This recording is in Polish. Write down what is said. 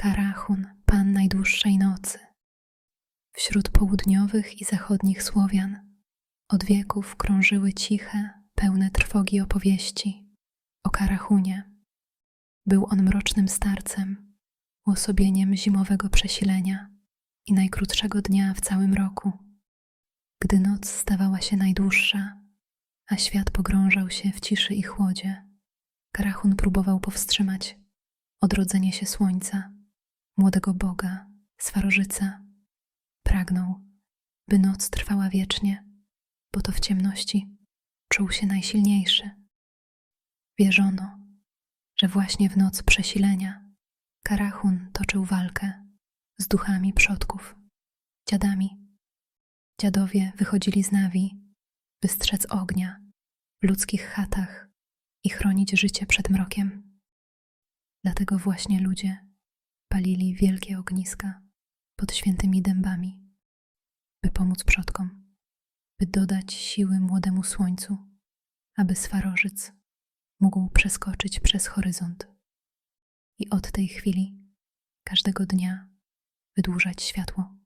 Karachun, pan najdłuższej nocy. Wśród południowych i zachodnich Słowian od wieków krążyły ciche, pełne trwogi opowieści o Karachunie. Był on mrocznym starcem, uosobieniem zimowego przesilenia i najkrótszego dnia w całym roku. Gdy noc stawała się najdłuższa, a świat pogrążał się w ciszy i chłodzie, Karachun próbował powstrzymać odrodzenie się słońca, młodego Boga, Swarożyca. Pragnął, by noc trwała wiecznie, bo to w ciemności czuł się najsilniejszy. Wierzono, że właśnie w noc przesilenia Karachun toczył walkę z duchami przodków, dziadami. Dziadowie wychodzili z nawi, by strzec ognia w ludzkich chatach i chronić życie przed mrokiem. Dlatego właśnie ludzie palili wielkie ogniska pod świętymi dębami, by pomóc przodkom, by dodać siły młodemu słońcu, aby swarożyc mógł przeskoczyć przez horyzont i od tej chwili każdego dnia wydłużać światło.